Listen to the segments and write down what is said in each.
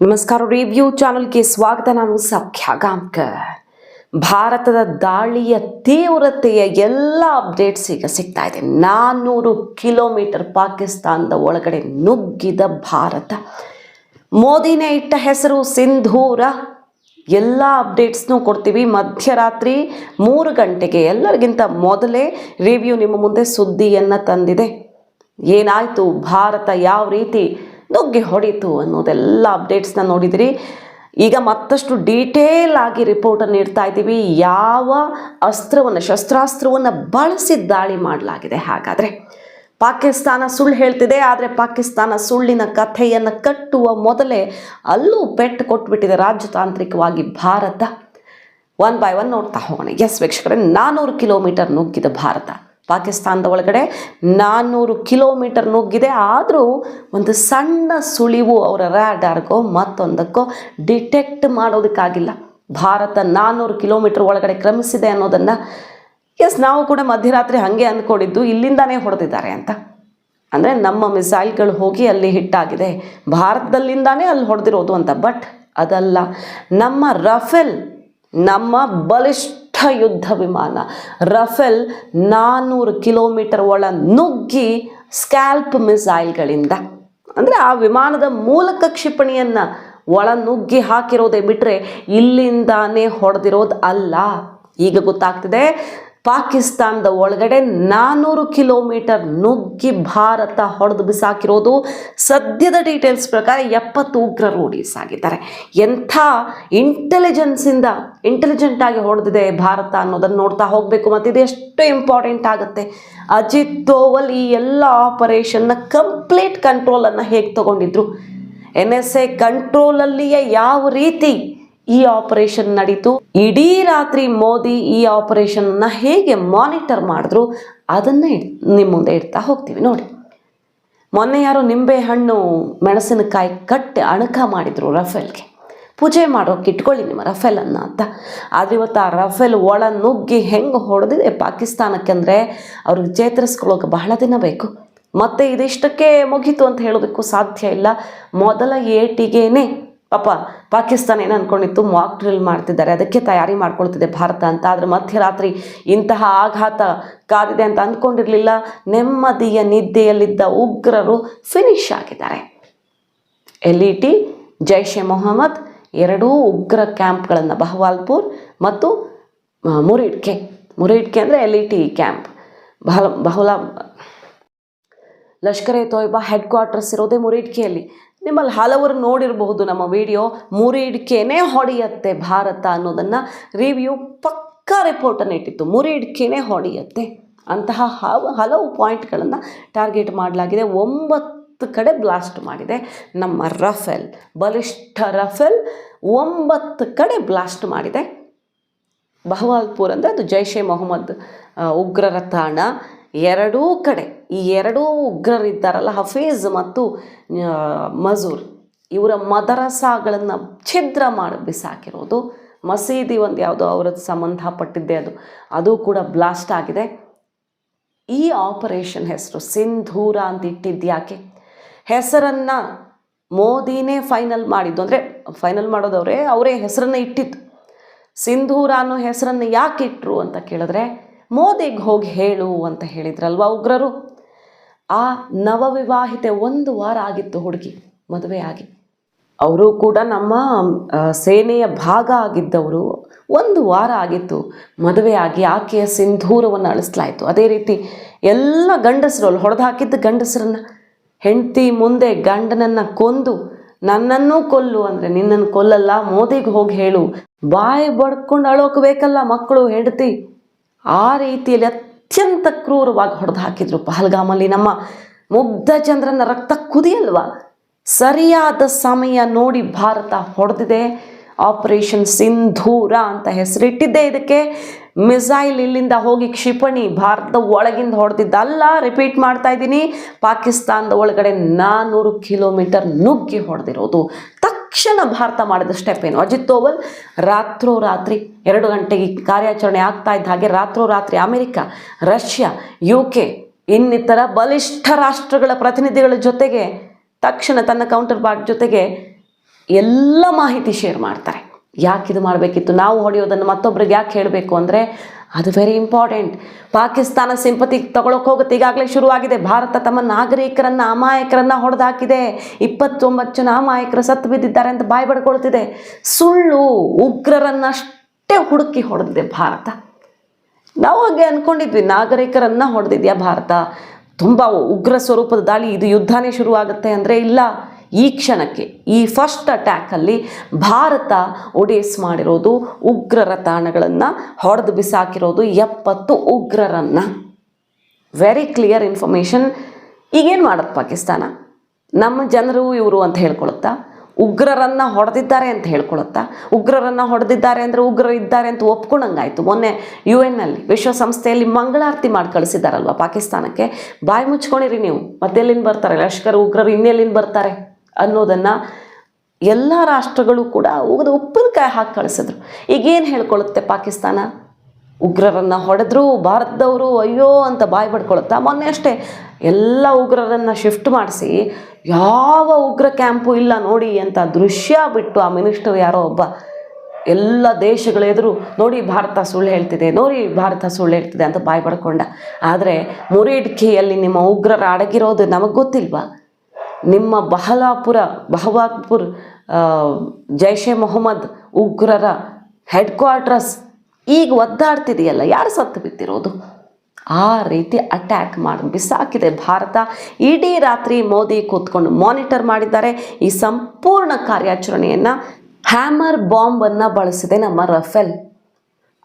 ನಮಸ್ಕಾರ ರಿವ್ಯೂ ಚಾನಲ್ಗೆ ಸ್ವಾಗತ. ನಾನು ಸಖ್ಯ ಗಾಂಕರ್ ಭಾರತದ ದಾಳಿಯ ತೀವ್ರತೆಯ ಎಲ್ಲ ಅಪ್ಡೇಟ್ಸ್ ಈಗ ಸಿಗ್ತಾ ಇದೆ. ನಾನ್ನೂರು ಕಿಲೋಮೀಟರ್ ಪಾಕಿಸ್ತಾನದ ಒಳಗಡೆ ನುಗ್ಗಿದ ಭಾರತ. ಮೋದಿನೇ ಇಟ್ಟ ಹೆಸರು ಸಿಂಧೂರ. ಎಲ್ಲ ಅಪ್ಡೇಟ್ಸ್ನೂ ಕೊಡ್ತೀವಿ. ಮಧ್ಯರಾತ್ರಿ ಮೂರು ಗಂಟೆಗೆ ಎಲ್ಲರಿಗಿಂತ ಮೊದಲೇ ರಿವ್ಯೂ ನಿಮ್ಮ ಮುಂದೆ ಸುದ್ದಿಯನ್ನು ತಂದಿದೆ. ಏನಾಯಿತು? ಭಾರತ ಯಾವ ರೀತಿ ನುಗ್ಗಿ ಹೊಡೀತು ಅನ್ನೋದೆಲ್ಲ ಅಪ್ಡೇಟ್ಸ್ನ ನೋಡಿದಿರಿ. ಈಗ ಮತ್ತಷ್ಟು ಡೀಟೇಲ್ ಆಗಿ ರಿಪೋರ್ಟನ್ನು ನೀಡ್ತಾ ಇದ್ದೀವಿ. ಯಾವ ಅಸ್ತ್ರವನ್ನು, ಶಸ್ತ್ರಾಸ್ತ್ರವನ್ನು ಬಳಸಿ ದಾಳಿ ಮಾಡಲಾಗಿದೆ ಹಾಗಾದರೆ. ಪಾಕಿಸ್ತಾನ ಸುಳ್ಳು ಹೇಳ್ತಿದೆ, ಆದರೆ ಪಾಕಿಸ್ತಾನ ಸುಳ್ಳಿನ ಕಥೆಯನ್ನು ಕಟ್ಟುವ ಮೊದಲೇ ಅಲ್ಲೂ ಪೆಟ್ಟು ಕೊಟ್ಬಿಟ್ಟಿದೆ ರಾಜತಾಂತ್ರಿಕವಾಗಿ ಭಾರತ. ಒನ್ ಬೈ ಒನ್ ನೋಡ್ತಾ ಹೋಗೋಣ. ಎಸ್ ವೀಕ್ಷಕರೇ ನಾನ್ನೂರು ಕಿಲೋಮೀಟರ್ ನುಗ್ಗಿದ ಭಾರತ. ಪಾಕಿಸ್ತಾನದ ಒಳಗಡೆ ನಾನ್ನೂರು ಕಿಲೋಮೀಟರ್ ನುಗ್ಗಿದೆ. ಆದರೂ ಒಂದು ಸಣ್ಣ ಸುಳಿವು ಅವರ ರ್ಯಾಡಾರ್ಗೋ ಮತ್ತೊಂದಕ್ಕೋ ಡಿಟೆಕ್ಟ್ ಮಾಡೋದಕ್ಕಾಗಿಲ್ಲ. ಭಾರತ ನಾನ್ನೂರು ಕಿಲೋಮೀಟರ್ ಒಳಗಡೆ ಕ್ರಮಿಸಿದೆ ಅನ್ನೋದನ್ನು, ಎಸ್, ನಾವು ಕೂಡ ಮಧ್ಯರಾತ್ರಿ ಹಾಗೆ ಅಂದ್ಕೊಂಡಿದ್ದು, ಇಲ್ಲಿಂದಾನೇ ಹೊಡೆದಿದ್ದಾರೆ ಅಂತ. ಅಂದರೆ ನಮ್ಮ ಮಿಸೈಲ್ಗಳು ಹೋಗಿ ಅಲ್ಲಿ ಹಿಟ್ಟಾಗಿದೆ. ಭಾರತದಲ್ಲಿಂದಾನೇ ಅಲ್ಲಿ ಹೊಡೆದಿರೋದು ಅಂತ. ಬಟ್ ಅದಲ್ಲ, ನಮ್ಮ ರಫೆಲ್, ನಮ್ಮ ಬಲಿಷ್ಠ ಯುದ್ಧ ವಿಮಾನ. ರಫೇಲ್ ನಾನ್ನೂರು ಕಿಲೋಮೀಟರ್ ಒಳ ನುಗ್ಗಿ ಸ್ಕ್ಯಾಲ್ಪ್ ಮಿಸೈಲ್ಗಳಿಂದ, ಅಂದರೆ ಆ ವಿಮಾನದ ಮೂಲಕ ಕ್ಷಿಪಣಿಯನ್ನು ಒಳ ನುಗ್ಗಿ ಹಾಕಿರೋದೇ ಬಿಟ್ಟರೆ ಇಲ್ಲಿಂದಾನೇ ಹೊಡೆದಿರೋದು ಅಲ್ಲ. ಈಗ ಗೊತ್ತಾಗ್ತಿದೆ ಪಾಕಿಸ್ತಾನದ ಒಳಗಡೆ ನಾನ್ನೂರು ಕಿಲೋಮೀಟರ್ ನುಗ್ಗಿ ಭಾರತ ಹೊಡೆದು ಬಿಸಾಕಿರೋದು ಸದ್ಯದ ಡೀಟೇಲ್ಸ್ ಪ್ರಕಾರ ಎಪ್ಪತ್ತು ಉಗ್ರರು ರೂಢೀಸ್ ಆಗಿದ್ದಾರೆ ಎಂಥ ಇಂಟೆಲಿಜೆನ್ಸಿಂದ ಇಂಟೆಲಿಜೆಂಟಾಗಿ ಹೊಡೆದಿದೆ ಭಾರತ ಅನ್ನೋದನ್ನು ನೋಡ್ತಾ ಹೋಗಬೇಕು ಮತ್ತು ಇದು ಎಷ್ಟು ಇಂಪಾರ್ಟೆಂಟ್ ಆಗುತ್ತೆ? ಅಜಿತ್ ದೋವಲ್ ಈ ಎಲ್ಲ ಆಪರೇಷನ್ನ ಕಂಪ್ಲೀಟ್ ಕಂಟ್ರೋಲನ್ನು ಹೇಗೆ ತಗೊಂಡಿದ್ರು? ಎನ್ ಎಸ್ ಎ ಕಂಟ್ರೋಲಲ್ಲಿಯೇ ಯಾವ ರೀತಿ ಈ ಆಪರೇಷನ್ ನಡೀತು. ಇಡೀ ರಾತ್ರಿ ಮೋದಿ ಈ ಆಪರೇಷನ್ನ ಹೇಗೆ ಮಾನಿಟರ್ ಮಾಡಿದ್ರು ಅದನ್ನ ನಿಮ್ಮ ಮುಂದೆ ಇಡ್ತಾ ಹೋಗ್ತೀವಿ ನೋಡಿ. ಮೊನ್ನೆ ಯಾರು ನಿಂಬೆ ಹಣ್ಣು ಮೆಣಸಿನಕಾಯಿ ಕಟ್ಟಿ ಅಣಕ ಮಾಡಿದ್ರು ರಫೇಲ್ಗೆ. ಪೂಜೆ ಮಾಡೋಕೆ ಇಟ್ಕೊಳ್ಳಿ ನಿಮ್ಮ ರಫೇಲನ್ನು ಅಂತ. ಆದರೆ ಇವತ್ತು ಆ ರಫೇಲ್ ಒಳ ನುಗ್ಗಿ ಹೆಂಗೆ ಹೊಡೆದಿದೆ ಪಾಕಿಸ್ತಾನಕ್ಕೆ ಅಂದರೆ ಅವ್ರಿಗೆ ಚೇತರಿಸ್ಕೊಳ್ಳೋಕೆ ಬಹಳ ದಿನ ಬೇಕು. ಮತ್ತೆ ಇದಿಷ್ಟಕ್ಕೆ ಮುಗೀತು ಅಂತ ಹೇಳೋದಕ್ಕೂ ಸಾಧ್ಯ ಇಲ್ಲ. ಮೊದಲ ಏಟಿಗೇನೆ ಪಾಪ ಪಾಕಿಸ್ತಾನ ಏನು ಅಂದ್ಕೊಂಡಿತ್ತು ಮಾಕ್ ಡ್ರಿಲ್ ಮಾಡ್ತಿದ್ದಾರೆ. ಅದಕ್ಕೆ ತಯಾರಿ ಮಾಡ್ಕೊಳ್ತಿದೆ ಭಾರತ ಅಂತ. ಆದರೆ ಮಧ್ಯರಾತ್ರಿ ಇಂತಹ ಆಘಾತ ಕಾದಿದೆ ಅಂತ ಅಂದ್ಕೊಂಡಿರಲಿಲ್ಲ ನೆಮ್ಮದಿಯ ನಿದ್ದೆಯಲ್ಲಿದ್ದ ಉಗ್ರರು ಫಿನಿಶ್ ಆಗಿದ್ದಾರೆ. L E T, Jaish e Mohammed ಎರಡೂ ಉಗ್ರ ಕ್ಯಾಂಪ್ಗಳನ್ನು ಬಹವಾಲ್ಪುರ್ ಮತ್ತು ಮುರಿಡ್ಕೆ. ಮುರಿಡ್ಕೆ ಅಂದರೆ ಎಲ್ ಇ ಟಿ ಕ್ಯಾಂಪ್. ಬಹಲ ಬಹುಲ ಲಷ್ಕರ್ ಎ ತೊಯ್ಬಾ ಹೆಡ್ ಕ್ವಾರ್ಟರ್ಸ್ ಇರೋದೇ ಮುರಿಡ್ಕೆಯಲ್ಲಿ. ನಿಮ್ಮಲ್ಲಿ ಹಲವರು ನೋಡಿರಬಹುದು ನಮ್ಮ ವಿಡಿಯೋ ಮುರಿಡಿಕೆನೇ ಹೊಡೆಯತ್ತೆ ಭಾರತ ಅನ್ನೋದನ್ನು ರಿವ್ಯೂ ಪಕ್ಕಾ ರಿಪೋರ್ಟನ್ನು ಇಟ್ಟಿತ್ತು. ಮುರಿಡಿಕೆನೇ ಹೊಡೆಯತ್ತೆ. ಅಂತಹ ಹಲವು ಪಾಯಿಂಟ್ಗಳನ್ನು ಟಾರ್ಗೆಟ್ ಮಾಡಲಾಗಿದೆ. ಒಂಬತ್ತು ಕಡೆ ಬ್ಲಾಸ್ಟ್ ಮಾಡಿದೆ. ನಮ್ಮ ರಫೆಲ್, ಬಲಿಷ್ಠ ರಫೆಲ್ ಒಂಬತ್ತು ಕಡೆ ಬ್ಲಾಸ್ಟ್ ಮಾಡಿದೆ. ಬಹವಾಲ್ಪುರ್ ಅಂದರೆ ಅದು ಜೈಷೆ ಮೊಹಮ್ಮದ್ ಉಗ್ರರ ತಾಣ. ಎರಡೂ ಕಡೆ, ಈ ಎರಡೂ ಉಗ್ರರಿದ್ದಾರಲ್ಲ, ಹಫೀಜ್ ಮತ್ತು ಮಜೂರ್. ಇವರ ಮದರಸಾಗಳನ್ನು ಛಿದ್ರ ಮಾಡಿ ಬಿಸಾಕಿರೋದು ಮಸೀದಿ ಒಂದು ಯಾವುದೋ ಅವ್ರದ್ದು ಸಂಬಂಧಪಟ್ಟಿದ್ದೆ ಅದು. ಅದು ಕೂಡ ಬ್ಲಾಸ್ಟ್ ಆಗಿದೆ. ಈ ಆಪರೇಷನ್ ಹೆಸರು ಸಿಂಧೂರ ಅಂತ ಇಟ್ಟಿದ್ಯಾಕೆ ಹೆಸರನ್ನು ಮೋದಿನೇ ಫೈನಲ್ ಮಾಡಿದ್ದು ಅಂದರೆ, ಫೈನಲ್ ಮಾಡೋದವರೇ ಅವರೇ ಹೆಸರನ್ನು ಇಟ್ಟಿದ್ದು. ಸಿಂಧೂರ ಅನ್ನೋ ಹೆಸರನ್ನು ಯಾಕೆ ಇಟ್ಟರು ಅಂತ ಕೇಳಿದ್ರೆ ಮೋದಿಗೆ ಹೋಗಿ ಹೇಳು ಅಂತ ಹೇಳಿದ್ರಲ್ವಾ ಉಗ್ರರು? ಆ ನವವಿವಾಹಿತೆ ಒಂದು ವಾರ ಆಗಿತ್ತು ಹುಡುಗಿ, ಮದುವೆ ಆಗಿ. ಅವರು ಕೂಡ ನಮ್ಮ ಸೇನೆಯ ಭಾಗ ಆಗಿದ್ದವರು ಒಂದು ವಾರ ಆಗಿತ್ತು ಮದುವೆ ಆಗಿ, ಆಕೆಯ ಸಿಂಧೂರವನ್ನು ಅಳಿಸ್ಲಾಯಿತು. ಅದೇ ರೀತಿ ಎಲ್ಲ ಗಂಡಸರು ಅಲ್ಲಿ ಹೊಡೆದು ಹಾಕಿದ್ದ ಗಂಡಸರನ್ನು, ಹೆಂಡತಿ ಮುಂದೆ ಗಂಡನನ್ನು ಕೊಂದು, ನನ್ನನ್ನೂ ಕೊಲ್ಲು ಅಂದರೆ ನಿನ್ನನ್ನು ಕೊಲ್ಲಲ್ಲ, ಮೋದಿಗೆ ಹೋಗಿ ಹೇಳು. ಬಾಯಿ ಬಡ್ಕೊಂಡು ಅಳೋಕ್ಬೇಕಲ್ಲ ಮಕ್ಕಳು, ಹೆಂಡತಿ. ಆ ರೀತಿಯಲ್ಲಿ ಅತ್ಯಂತ ಕ್ರೂರವಾಗಿ ಹೊಡೆದು ಹಾಕಿದ್ರು ಪಹಲ್ಗಾಮಲ್ಲಿ ನಮ್ಮ ಮುಗ್ಧ ಚಂದ್ರನ ರಕ್ತ ಕುದಿಯಲ್ವಾ? ಸರಿಯಾದ ಸಮಯ ನೋಡಿ ಭಾರತ ಹೊಡೆದಿದೆ. ಆಪರೇಷನ್ ಸಿಂಧೂರ ಅಂತ ಹೆಸರಿಟ್ಟಿದ್ದೆ ಇದಕ್ಕೆ. ಮಿಸೈಲ್ ಇಲ್ಲಿಂದ ಹೋಗಿ ಕ್ಷಿಪಣಿ ಭಾರತದ ಒಳಗಿಂದ ಹೊಡೆದಿದ್ದಲ್ಲ ರಿಪೀಟ್ ಮಾಡ್ತಾ ಇದ್ದೀನಿ. ಪಾಕಿಸ್ತಾನದ ಒಳಗಡೆ ನಾನ್ನೂರು ಕಿಲೋಮೀಟರ್ ನುಗ್ಗಿ ಹೊಡೆದಿರೋದು. ತಕ್ಷಣ ಭಾರತ ಮಾಡಿದ ಸ್ಟೆಪ್ ಏನು? ಅಜಿತ್ ದೋವಲ್ ರಾತ್ರೋರಾತ್ರಿ ಎರಡು ಗಂಟೆಗೆ ಕಾರ್ಯಾಚರಣೆ ಆಗ್ತಾ ಇದ್ದ ಹಾಗೆ ರಾತ್ರೋರಾತ್ರಿ ಅಮೆರಿಕ, ರಷ್ಯಾ ಯು ಕೆ ಇನ್ನಿತರ ಬಲಿಷ್ಠ ರಾಷ್ಟ್ರಗಳ ಪ್ರತಿನಿಧಿಗಳ ಜೊತೆಗೆ ತಕ್ಷಣ ತನ್ನ ಕೌಂಟರ್ ಪಾರ್ಟ್ ಜೊತೆಗೆ ಎಲ್ಲ ಮಾಹಿತಿ ಶೇರ್ ಮಾಡ್ತಾರೆ. ಯಾಕೆ ಇದು ಮಾಡಬೇಕಿತ್ತು? ನಾವು ಹೊಡೆಯೋದನ್ನು ಮತ್ತೊಬ್ರಿಗೆ ಯಾಕೆ ಹೇಳಬೇಕು ಅಂದರೆ ಅದು ವೆರಿ ಇಂಪಾರ್ಟೆಂಟ್ ಪಾಕಿಸ್ತಾನ ಸಿಂಪತಿ ತಗೊಳಕ್ಕೆ ಹೋಗುತ್ತೆ ಈಗಾಗಲೇ ಶುರುವಾಗಿದೆ. ಭಾರತ ತಮ್ಮ ನಾಗರಿಕರನ್ನ, ಅಮಾಯಕರನ್ನ ಹೊಡೆದಾಕಿದೆ. ಇಪ್ಪತ್ತೊಂಬತ್ತು ಜನ ಅಮಾಯಕರು ಸತ್ತು ಬಿದ್ದಿದ್ದಾರೆ ಅಂತ ಬಾಯಿ ಪಡ್ಕೊಳ್ತಿದೆ ಸುಳ್ಳು ಉಗ್ರರನ್ನಷ್ಟೇ ಹುಡುಕಿ ಹೊಡೆದಿದೆ ಭಾರತ. ನಾವು ಹಾಗೆ ಅಂದ್ಕೊಂಡಿದ್ವಿ ನಾಗರಿಕರನ್ನ ಹೊಡೆದಿದ್ಯಾ ಭಾರತ? ತುಂಬ ಉಗ್ರ ಸ್ವರೂಪದ ದಾಳಿ, ಇದು ಯುದ್ಧನೇ ಶುರುವಾಗುತ್ತೆ ಅಂದರೆ ಇಲ್ಲ. ಈ ಕ್ಷಣಕ್ಕೆ, ಈ ಫಸ್ಟ್ ಅಟ್ಯಾಕಲ್ಲಿ ಭಾರತ ಒಡೇಸ್ ಮಾಡಿರೋದು ಉಗ್ರರ ತಾಣಗಳನ್ನು ಹೊಡೆದು ಬಿಸಾಕಿರೋದು ಎಪ್ಪತ್ತು ಉಗ್ರರನ್ನು. ವೆರಿ ಕ್ಲಿಯರ್ ಇನ್ಫಾರ್ಮೇಷನ್ ಈಗೇನು ಮಾಡುತ್ತೆ ಪಾಕಿಸ್ತಾನ? ನಮ್ಮ ಜನರು ಇವರು ಅಂತ ಹೇಳ್ಕೊಳುತ್ತಾ? ಉಗ್ರರನ್ನ ಹೊಡೆದಿದ್ದಾರೆ ಅಂತ ಹೇಳ್ಕೊಳುತ್ತಾ? ಉಗ್ರರನ್ನ ಹೊಡೆದಿದ್ದಾರೆ ಅಂದರೆ ಉಗ್ರರು ಇದ್ದಾರೆ ಅಂತ ಒಪ್ಕೊಂಡಂಗಾಯಿತು. ಮೊನ್ನೆ ಯು ಎನ್ನಲ್ಲಿ ವಿಶ್ವಸಂಸ್ಥೆಯಲ್ಲಿ ಮಂಗಳಾರತಿ ಮಾಡಿ ಕಳಿಸಿದ್ದಾರಲ್ವ ಪಾಕಿಸ್ತಾನಕ್ಕೆ? ಬಾಯಿ ಮುಚ್ಕೊಂಡಿರಿ ನೀವು. ಮತ್ತೆಲ್ಲಿಂದ ಬರ್ತಾರೆ? ಲಷ್ಕರ್ ಉಗ್ರರು ಇನ್ನೆಲ್ಲಿಂದ ಬರ್ತಾರೆ? ಅನ್ನೋದನ್ನು ಎಲ್ಲ ರಾಷ್ಟ್ರಗಳು ಕೂಡ ಉಗಿದು ಉಪ್ಪಿನಕಾಯಿ ಹಾಕಿ ಕಳಿಸಿದ್ರು. ಈಗೇನು ಹೇಳ್ಕೊಳ್ಳುತ್ತೆ ಪಾಕಿಸ್ತಾನ? ಉಗ್ರರನ್ನು ಹೊಡೆದ್ರು, ಭಾರತದವರು ಅಯ್ಯೋ ಅಂತ ಬಾಯಿ ಪಡ್ಕೊಳುತ್ತಾ ಮೊನ್ನೆ ಅಷ್ಟೇ ಎಲ್ಲ ಉಗ್ರರನ್ನು ಶಿಫ್ಟ್ ಮಾಡಿಸಿ ಯಾವ ಉಗ್ರ ಕ್ಯಾಂಪು ಇಲ್ಲ ನೋಡಿ ಅಂತ ದೃಶ್ಯ ಬಿಟ್ಟು ಆ ಮಿನಿಸ್ಟರ್ ಯಾರೋ ಒಬ್ಬ ಎಲ್ಲ ದೇಶಗಳ ಎದುರು ನೋಡಿ ಭಾರತ ಸುಳ್ಳು ಹೇಳ್ತಿದೆ, ನೋಡಿ ಭಾರತ ಸುಳ್ಳು ಹೇಳ್ತಿದೆ ಅಂತ ಬಾಯಿ ಪಡ್ಕೊಂಡ ಆದರೆ ಮುರಿಡ್ಕಿಯಲ್ಲಿ ನಿಮ್ಮ ಉಗ್ರರ ಅಡಗಿರೋದು ನಮಗೆ ಗೊತ್ತಿಲ್ವಾ? ನಿಮ್ಮ ಬಹಲಾಪುರ ಬಹವಾಪುರ್ ಜೈಷೆ ಮೊಹಮ್ಮದ್ ಉಗ್ರರ ಹೆಡ್ ಕ್ವಾರ್ಟರ್ಸ್ ಈಗ ಒದ್ದಾಡ್ತಿದೆಯಲ್ಲ, ಯಾರು ಸತ್ತು ಬಿದ್ದಿರೋದು? ಆ ರೀತಿ ಅಟ್ಯಾಕ್ ಮಾಡಿ, ಬಿಸಾಕಿದೆ ಭಾರತ. ಇಡೀ ರಾತ್ರಿ ಮೋದಿ ಕೂತ್ಕೊಂಡು ಮಾನಿಟರ್ ಮಾಡಿದ್ದಾರೆ. ಈ ಸಂಪೂರ್ಣ ಕಾರ್ಯಾಚರಣೆಯನ್ನು ಹ್ಯಾಮರ್ ಬಾಂಬನ್ನು ಬಳಸಿದೆ ನಮ್ಮ ರಫೆಲ್.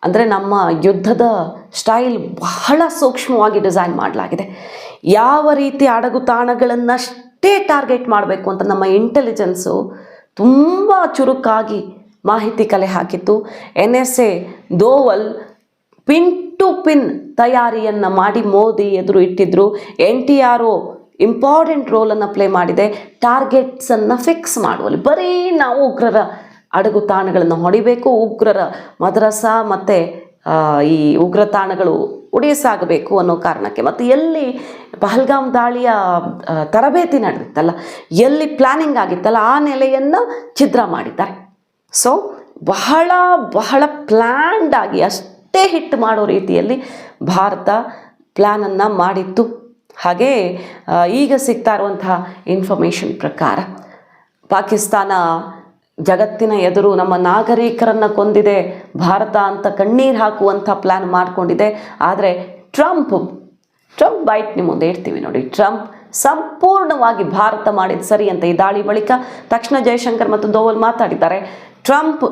ಅಂದರೆ ನಮ್ಮ ಯುದ್ಧದ ಸ್ಟೈಲ್ ಬಹಳ ಸೂಕ್ಷ್ಮವಾಗಿ ಡಿಸೈನ್ ಮಾಡಲಾಗಿದೆ. ಯಾವ ರೀತಿ ಅಡಗುತಾಣಗಳನ್ನಷ್ಟೇ ಟಾರ್ಗೆಟ್ ಮಾಡಬೇಕು ಅಂತ ನಮ್ಮ ಇಂಟೆಲಿಜೆನ್ಸು ತುಂಬ ಚುರುಕಾಗಿ ಮಾಹಿತಿ ಕಲೆ ಹಾಕಿತ್ತು. N S A Doval pin to pin ತಯಾರಿಯನ್ನು ಮಾಡಿ ಮೋದಿ ಎದುರು ಇಟ್ಟಿದ್ರು. N T R O important ರೋಲನ್ನು play ಮಾಡಿದೆ. ಟಾರ್ಗೆಟ್ಸನ್ನು ಫಿಕ್ಸ್ ಮಾಡುವಲ್ಲಿ ಬರೀ ನಾವು ಉಗ್ರರ ಅಡಗು ತಾಣಗಳನ್ನು ಹೊಡಿಬೇಕು, ಉಗ್ರರ ಮದ್ರಸ ಮತ್ತು ಈ ಉಗ್ರ ತಾಣಗಳು ಉಡಿಸಾಗಬೇಕು ಅನ್ನೋ ಕಾರಣಕ್ಕೆ. ಮತ್ತು ಎಲ್ಲಿ ಪಹಲ್ಗಾಮ್ ದಾಳಿಯ ತರಬೇತಿ ನಡೆದಿತ್ತಲ್ಲ, ಎಲ್ಲಿ ಪ್ಲ್ಯಾನಿಂಗ್ ಆಗಿತ್ತಲ್ಲ, ಆ ನೆಲೆಯನ್ನು ಛಿದ್ರ ಮಾಡಿದ್ದಾರೆ. ಸೊ ಬಹಳ ಬಹಳ ಪ್ಲ್ಯಾಂಡ್ ಆಗಿ ಅಷ್ಟೇ ಹಿಟ್ ಮಾಡೋ ರೀತಿಯಲ್ಲಿ ಭಾರತ ಪ್ಲ್ಯಾನನ್ನು ಮಾಡಿತ್ತು. ಹಾಗೇ ಈಗ ಸಿಗ್ತಾ ಇರುವಂತಹ ಇನ್ಫಾರ್ಮೇಷನ್ ಪ್ರಕಾರ ಪಾಕಿಸ್ತಾನ ಜಗತ್ತಿನ ಎದುರು ನಮ್ಮ ನಾಗರಿಕರನ್ನು ಕೊಂದಿದೆ. ಭಾರತ ಅಂತ ಕಣ್ಣೀರು ಹಾಕುವಂಥ ಪ್ಲ್ಯಾನ್ ಮಾಡಿಕೊಂಡಿದೆ. ಆದರೆ ಟ್ರಂಪ್ ಟ್ರಂಪ್ ಬೈಟ್ ನಿಮ್ಮ ಮುಂದೆ ಇಡ್ತೀವಿ ನೋಡಿ. ಟ್ರಂಪ್ ಸಂಪೂರ್ಣವಾಗಿ ಭಾರತ ಮಾಡಿದ ಸರಿ ಅಂತ ಈ ದಾಳಿ ಬಳಿಕ ತಕ್ಷಣ ಜಯಶಂಕರ್ ಮತ್ತು ದೋವಲ್ ಮಾತಾಡಿದ್ದಾರೆ. ಟ್ರಂಪ್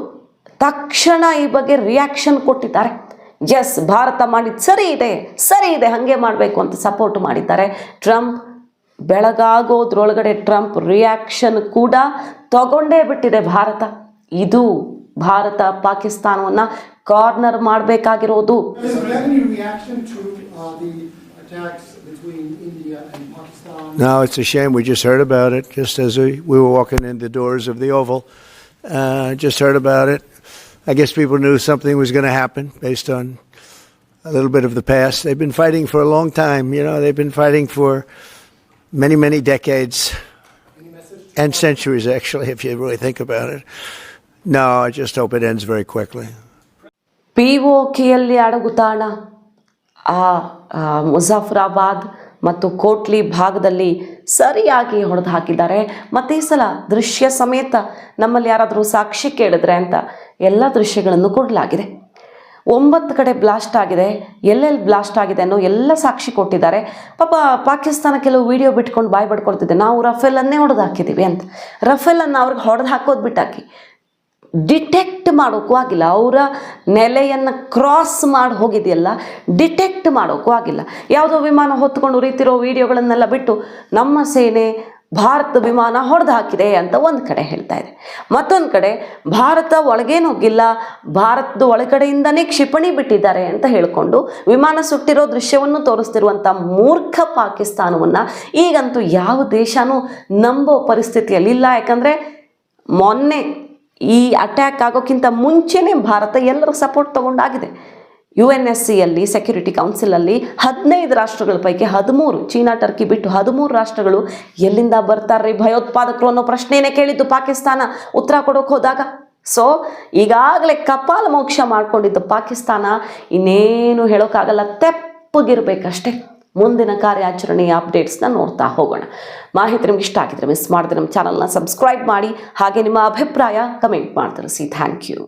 ತಕ್ಷಣ ಈ ಬಗ್ಗೆ ರಿಯಾಕ್ಷನ್ ಕೊಟ್ಟಿದ್ದಾರೆ. ಎಸ್ ಭಾರತ ಮಾಡಿದ ಸರಿ ಇದೆ ಸರಿ ಇದೆ, ಹಾಗೆ ಮಾಡಬೇಕು ಅಂತ ಸಪೋರ್ಟ್ ಮಾಡಿದ್ದಾರೆ. ಟ್ರಂಪ್ ಬೆಳಗಾಗೋದ್ರೊಳಗಡೆ ಟ್ರಂಪ್ ರಿಯಾಕ್ಷನ್ ಕೂಡ ತಗೊಂಡೇ ಬಿಟ್ಟಿದೆ ಭಾರತ ಇದು ಭಾರತ ಪಾಕಿಸ್ತಾನವನ್ನು ಕಾರ್ನರ್ ಮಾಡಬೇಕಾಗಿರೋದು Does it have any reaction to uh, the attacks between India and Pakistan? No, it's a shame. We just heard about it just as we, we were walking in the doors of the Oval. Uh, just heard about it. I guess people knew something was going to happen based on a little bit of the past. They've been fighting for a long time. You know, they've been fighting for many, many decades Any message? And centuries, actually, if you really think about it. No, I just hope it ends very quickly. P O ಕೆಯಲ್ಲಿ ಅಡಗುತಾಣ ಆ ಮುಜಾಫರಾಬಾದ್ ಮತ್ತು ಕೋಟ್ಲಿ ಭಾಗದಲ್ಲಿ ಸರಿಯಾಗಿ ಹೊಡೆದು ಹಾಕಿದ್ದಾರೆ ಮತ್ತು ಸಲ ದೃಶ್ಯ ಸಮೇತ ನಮ್ಮಲ್ಲಿ ಯಾರಾದರೂ ಸಾಕ್ಷಿ ಕೇಳಿದ್ರೆ ಅಂತ ಎಲ್ಲ ದೃಶ್ಯಗಳನ್ನು ಕೊಡಲಾಗಿದೆ ಒಂಬತ್ತು ಕಡೆ ಬ್ಲಾಸ್ಟ್ ಆಗಿದೆ. ಎಲ್ಲೆಲ್ಲಿ ಬ್ಲಾಸ್ಟ್ ಆಗಿದೆ ಅನ್ನೋ ಎಲ್ಲ ಸಾಕ್ಷಿ ಕೊಟ್ಟಿದ್ದಾರೆ. ಪಾಪ ಪಾಕಿಸ್ತಾನ ಕೆಲವು ವಿಡಿಯೋ ಬಿಟ್ಕೊಂಡು ಬಾಯ್ ಬಡ್ಕೊಳ್ತಿದ್ದೆ ನಾವು ರಫೇಲನ್ನೇ ಹೊಡೆದು ಹಾಕಿದ್ದೀವಿ ಅಂತ. ರಫೇಲನ್ನು ಅವ್ರಿಗೆ ಹೊಡೆದು ಹಾಕೋದು ಬಿಟ್ಟಾಕಿ. ಡಿಟೆಕ್ಟ್ ಮಾಡೋಕ್ಕೂ ಆಗಿಲ್ಲ. ಅವರ ನೆಲೆಯನ್ನು ಕ್ರಾಸ್ ಮಾಡಿ ಹೋಗಿದೆಯಲ್ಲ ಡಿಟೆಕ್ಟ್ ಮಾಡೋಕ್ಕೂ ಆಗಿಲ್ಲ. ಯಾವುದೋ ವಿಮಾನ ಹೊತ್ಕೊಂಡು ಉರಿತಿರೋ ವಿಡಿಯೋಗಳನ್ನೆಲ್ಲ ಬಿಟ್ಟು ನಮ್ಮ ಸೇನೆ ಭಾರತ ವಿಮಾನ ಹೊಡೆದು ಹಾಕಿದೆ ಅಂತ ಒಂದು ಕಡೆ ಹೇಳ್ತಾ ಇದೆ. ಮತ್ತೊಂದು ಕಡೆ, ಭಾರತ ಒಳಗೇನೋಗಿಲ್ಲ ಭಾರತದ ಒಳಗಡೆಯಿಂದನೇ ಕ್ಷಿಪಣಿ ಬಿಟ್ಟಿದ್ದಾರೆ ಅಂತ ಹೇಳಿಕೊಂಡು ವಿಮಾನ ಸುಟ್ಟಿರೋ ದೃಶ್ಯವನ್ನು ತೋರಿಸ್ತಿರುವಂಥ ಮೂರ್ಖ ಪಾಕಿಸ್ತಾನವನ್ನು ಈಗಂತೂ ಯಾವ ದೇಶನೂ ನಂಬೋ ಪರಿಸ್ಥಿತಿಯಲ್ಲಿಲ್ಲ ಯಾಕಂದರೆ ಮೊನ್ನೆ ಈ ಅಟ್ಯಾಕ್ ಆಗೋಕ್ಕಿಂತ ಮುಂಚೆನೇ ಭಾರತ ಎಲ್ಲರೂ ಸಪೋರ್ಟ್ ತಗೊಂಡಾಗಿದೆ. ಯು ಎನ್ ಎಸ್ ಸಿಯಲ್ಲಿ ಸೆಕ್ಯೂರಿಟಿ ಕೌನ್ಸಿಲಲ್ಲಿ ಹದಿನೈದು ರಾಷ್ಟ್ರಗಳ ಪೈಕಿ ಹದಿಮೂರು, ಚೀನಾ ಟರ್ಕಿ ಬಿಟ್ಟು ಹದಿಮೂರು ರಾಷ್ಟ್ರಗಳು ಎಲ್ಲಿಂದ ಬರ್ತಾರ್ರಿ ಭಯೋತ್ಪಾದಕರು ಅನ್ನೋ ಪ್ರಶ್ನೆಯೇ ಕೇಳಿದ್ದು ಪಾಕಿಸ್ತಾನ. ಉತ್ತರ ಕೊಡೋಕೆ ಹೋದಾಗ ಸೊ ಈಗಾಗಲೇ ಕಪಾಲ ಮೋಕ್ಷ ಮಾಡಿಕೊಂಡಿದ್ದು ಪಾಕಿಸ್ತಾನ. ಇನ್ನೇನು ಹೇಳೋಕ್ಕಾಗಲ್ಲ, ತೆಪ್ಪಗಿರ್ಬೇಕಷ್ಟೇ. ಮುಂದಿನ ಕಾರ್ಯಾಚರಣೆಯ ಅಪ್ಡೇಟ್ಸ್ನ ನೋಡ್ತಾ ಹೋಗೋಣ. ಮಾಹಿತಿ ನಿಮ್ಗೆ ಇಷ್ಟ ಆಗಿದ್ರೆ ಮಿಸ್ ಮಾಡಿದ್ರೆ ನಮ್ಮ ಚಾನಲ್ನ ಸಬ್ಸ್ಕ್ರೈಬ್ ಮಾಡಿ, ಹಾಗೆ ನಿಮ್ಮ ಅಭಿಪ್ರಾಯ ಕಮೆಂಟ್ ಮಾಡಿ ತಿಳಿಸಿ ಥ್ಯಾಂಕ್ ಯು